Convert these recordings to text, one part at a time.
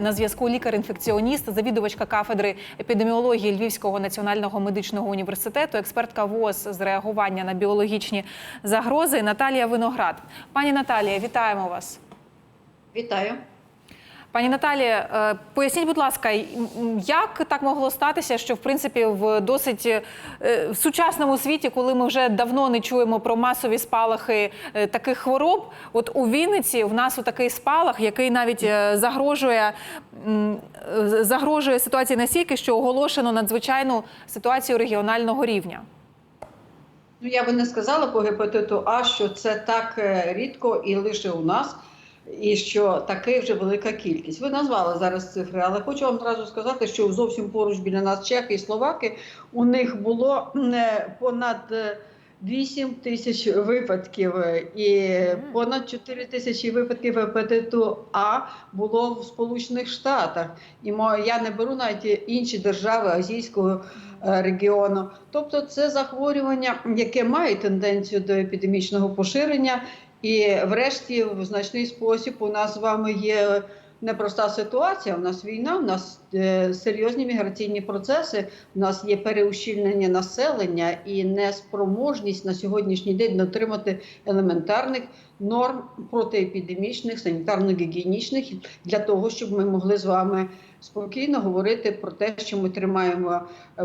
На зв'язку лікар-інфекціоніст, завідувачка кафедри епідеміології Львівського національного медичного університету, експертка ВОЗ з реагування на біологічні загрози Наталія Виноград. Пані Наталія, вітаємо вас. Вітаю. Пані Наталія, е, поясніть, будь ласка, як так могло статися, що в принципі в досить е, в сучасному світі, коли ми вже давно не чуємо про масові спалахи е, таких хвороб, от у Вінниці в нас такий спалах, який навіть загрожує, загрожує ситуації настільки, що оголошено надзвичайну ситуацію регіонального рівня. Ну я би не сказала по гепатиту А, що це так рідко і лише у нас, і що таке вже велика кількість. Ви назвали зараз цифри, але хочу вам одразу сказати, що зовсім поруч біля нас чехи і словаки у них було е, понад е, 8 тисяч випадків, е, і понад 4 тисячі випадків гепатиту А було в Сполучених Штатах. І я не беру навіть інші держави азійського е, регіону. Тобто, це захворювання, яке має тенденцію до епідемічного поширення. І, врешті, в значний спосіб у нас з вами є непроста ситуація. У нас війна, у нас е, серйозні міграційні процеси, у нас є переущільнення населення і неспроможність на сьогоднішній день дотримати елементарних норм протиепідемічних, санітарно-гігієнічних для того, щоб ми могли з вами спокійно говорити про те, що ми тримаємо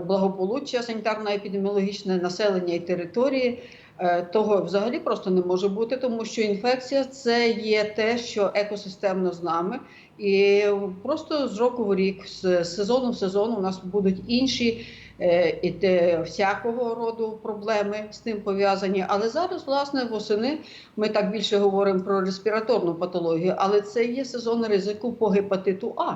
благополуччя санітарно-епідеміологічне населення і території. Е, Того взагалі просто не може бути, тому що інфекція це є те, що екосистемно з нами, і просто з року в рік, з сезону в сезон у нас будуть інші е, і всякого роду проблеми з тим пов'язані. Але зараз, власне, восени ми так більше говоримо про респіраторну патологію, але це є сезон ризику по гепатиту А.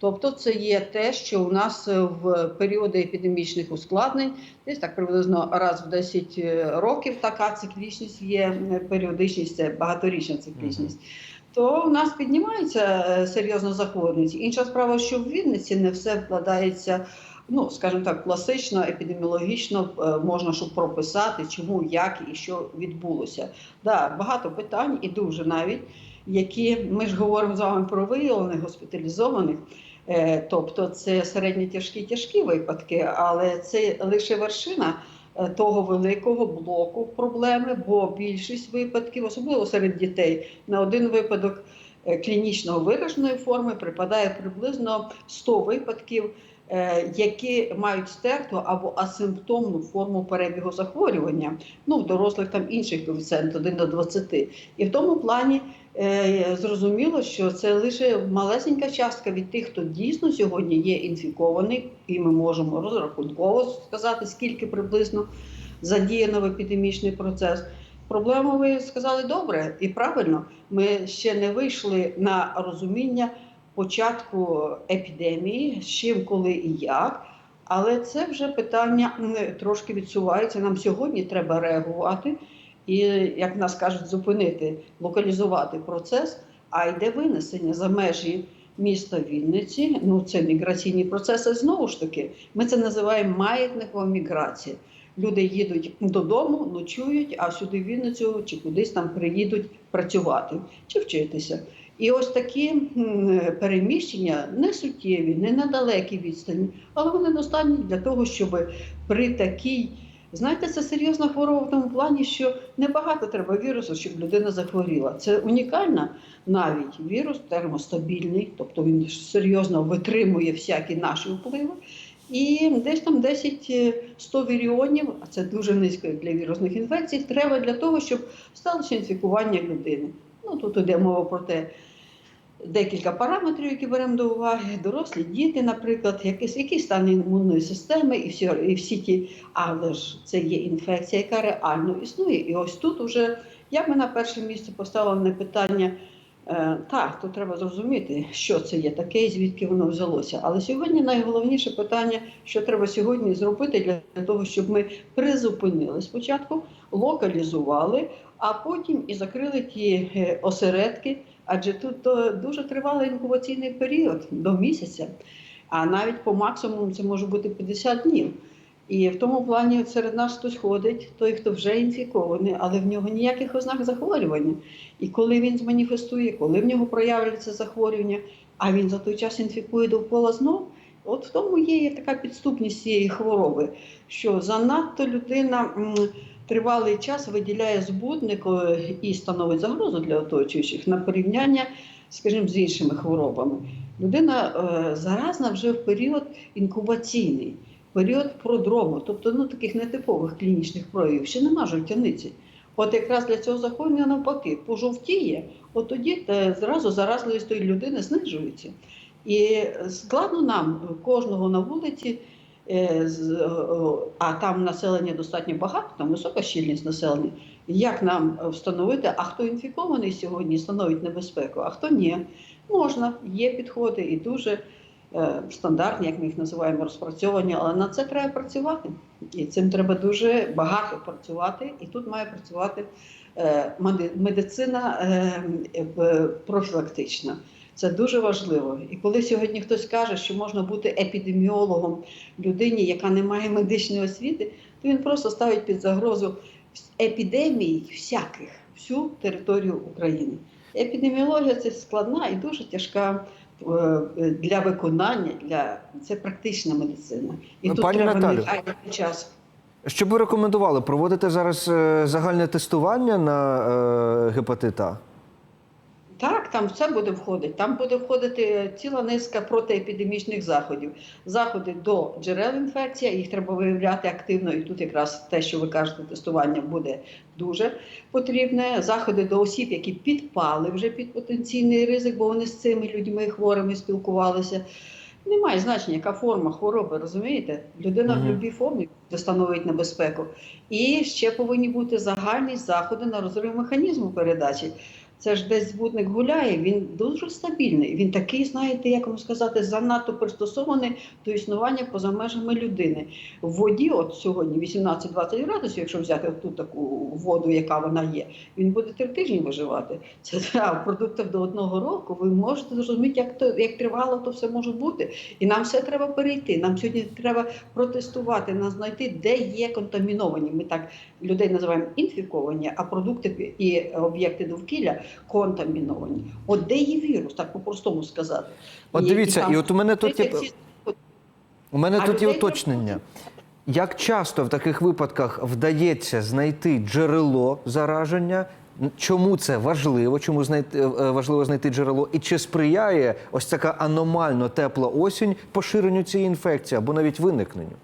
Тобто це є те, що у нас в періоди епідемічних ускладнень, десь так приблизно раз в 10 років така циклічність є, періодичність це багаторічна циклічність. То в нас піднімається е, серйозно захворюваність. Інша справа, що в Вінниці не все вкладається, ну скажімо так, класично, епідеміологічно е, можна щоб прописати, чому, як і що відбулося. Да, багато питань і дуже навіть, які ми ж говоримо з вами про виявлених госпіталізованих. Е, Тобто це середні тяжкі тяжкі випадки, але це лише вершина е, того великого блоку проблеми, бо більшість випадків, особливо серед дітей, на один випадок клінічно вираженої форми припадає приблизно 100 випадків, е, які мають стерту або асимптомну форму перебігу захворювання. Ну, в дорослих там інший коефіцієнт 1 до 20. І в тому плані е, зрозуміло, що це лише малесенька частка від тих, хто дійсно сьогодні є інфікований, і ми можемо розрахунково сказати, скільки приблизно задіяно в епідемічний процес. Проблему ви сказали добре і правильно. Ми ще не вийшли на розуміння початку епідемії, з чим, коли і як. Але це вже питання трошки відсувається. Нам сьогодні треба реагувати і, як нас кажуть, зупинити, локалізувати процес, а йде винесення за межі міста Вінниці. Ну це міграційні процеси. Знову ж таки, ми це називаємо маятникова міграція. Люди їдуть додому, ночують, а сюди в Вінницю чи кудись там приїдуть працювати чи вчитися. І ось такі переміщення не суттєві, не на далекій відстані, але вони достатні для того, щоб при такій, знаєте, це серйозна хвороба в тому плані, що небагато треба вірусу, щоб людина захворіла. Це унікальна навіть вірус термостабільний, тобто він серйозно витримує всякі наші впливи. І десь там 10-100 віріонів, а це дуже низько для вірусних інфекцій, треба для того, щоб сталося інфікування людини. Ну тут йде мова про те, декілька параметрів, які беремо до уваги, дорослі діти, наприклад, якийсь, який стан імунної системи, і всі, і всі ті, але ж це є інфекція, яка реально існує. І ось тут уже я би на перше місце поставила не питання. Е, Так, то треба зрозуміти, що це є таке і звідки воно взялося. Але сьогодні найголовніше питання, що треба сьогодні зробити для того, щоб ми призупинили спочатку, локалізували, а потім і закрили ті е, осередки, адже тут е, дуже тривалий інкубаційний період до місяця, а навіть по максимуму це може бути 50 днів. І в тому плані серед нас хтось ходить, той, хто вже інфікований, але в нього ніяких ознак захворювання. І коли він зманіфестує, коли в нього проявляться захворювання, а він за той час інфікує довкола знов. От в тому є така підступність цієї хвороби, що занадто людина тривалий час виділяє збудник е, і становить загрозу для оточуючих на порівняння, скажімо, з іншими хворобами. Людина е, заразна вже в період інкубаційний, період продрому, тобто ну, таких нетипових клінічних проявів, ще нема жовтяниці. От якраз для цього захворювання навпаки пожовтіє, от тоді е, зразу заразливість тої людини знижується. І складно нам кожного на вулиці, а там населення достатньо багато, там висока щільність населення. Як нам встановити, а хто інфікований сьогодні становить небезпеку, а хто ні? Можна, є підходи і дуже е, стандартні, як ми їх називаємо, розпрацьовані, але на це треба працювати. І цим треба дуже багато працювати. І тут має працювати е, медицина е, е, профілактична. Це дуже важливо. І коли сьогодні хтось каже, що можна бути епідеміологом людині, яка не має медичної освіти, то він просто ставить під загрозу епідемій всяких всю територію України. Епідеміологія це складна і дуже тяжка е, для виконання. Для це практична медицина. І тут Пані треба Наталю. негайний час. Що б ви рекомендували? Проводити зараз е, загальне тестування на е, гепатит А? Так, там все буде входити. Там буде входити ціла низка протиепідемічних заходів. Заходи до джерел інфекції, їх треба виявляти активно, і тут якраз те, що ви кажете, тестування буде дуже потрібне. Заходи до осіб, які підпали вже під потенційний ризик, бо вони з цими людьми хворими спілкувалися. Немає значення, яка форма хвороби, розумієте? Людина в Мгм. будь-якій формі становить небезпеку. І ще повинні бути загальні заходи на розрив механізму передачі. Це ж десь збудник гуляє, він дуже стабільний. Він такий, знаєте, як вам сказати, занадто пристосований до існування поза межами людини. В воді, от сьогодні 18-20 градусів, якщо взяти ту таку воду, яка вона є, він буде три тижні виживати. Це в продуктах до одного року. Ви можете зрозуміти, як то як тривало то все може бути. І нам все треба перейти. Нам сьогодні треба протестувати, нам знайти, де є контаміновані. Ми так людей називаємо інфіковані, а продукти і об'єкти довкілля контаміновані. От де є вірус, так по-простому сказати. От дивіться, там і от у мене тут є у мене А тут є уточнення. Як часто в таких випадках вдається знайти джерело зараження? Чому це важливо? Чому знайти е, важливо знайти джерело? І чи сприяє ось така аномально тепла осінь поширенню цієї інфекції або навіть виникненню?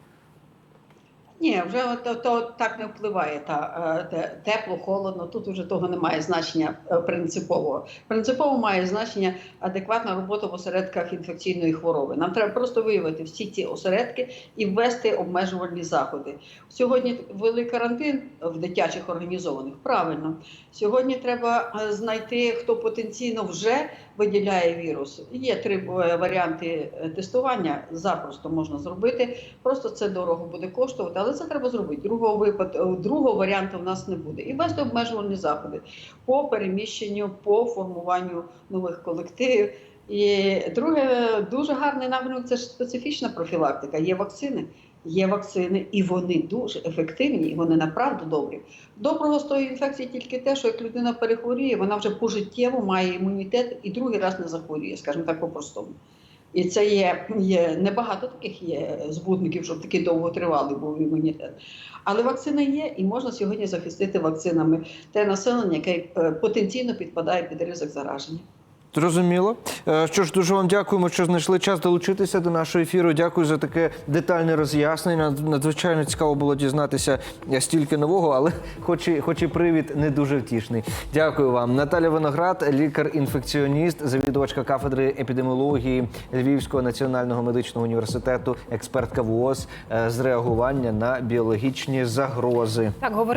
Ні, вже то, то так не впливає та е, те- тепло, холодно. Тут вже того немає значення е, принципового. Принципово має значення адекватна робота в осередках інфекційної хвороби. Нам треба просто виявити всі ці осередки і ввести обмежувальні заходи. Сьогодні ввели карантин в дитячих організованих. Правильно, сьогодні треба е, знайти, хто потенційно вже виділяє вірус. Є три варіанти тестування. Запросто можна зробити. Просто це дорого буде коштувати, але це треба зробити. Другого випадку, другого варіанту в нас не буде. І ввести обмежувальні заходи по переміщенню, по формуванню нових колективів. І друге, дуже гарний напрямок це ж специфічна профілактика. Є вакцини. Є вакцини, і вони дуже ефективні, і вони направду добрі. Доброго з тої інфекції тільки те, що як людина перехворіє, вона вже пожиттєво має імунітет і другий раз не захворіє, скажімо так, по-простому. І це є, є небагато таких є збудників, щоб такий довготривалий був імунітет. Але вакцина є, і можна сьогодні захистити вакцинами те населення, яке е, потенційно підпадає під ризик зараження. Зрозуміло. Е, Що ж, дуже вам дякуємо, що знайшли час долучитися до нашого ефіру. Дякую за таке детальне роз'яснення. Надзвичайно цікаво було дізнатися стільки нового, але хоч і, хоч і привід не дуже втішний. Дякую вам. Наталя Виноград, лікар-інфекціоніст, завідувачка кафедри епідеміології Львівського національного медичного університету, експертка ВООЗ е, з реагування на біологічні загрози. Так говорили.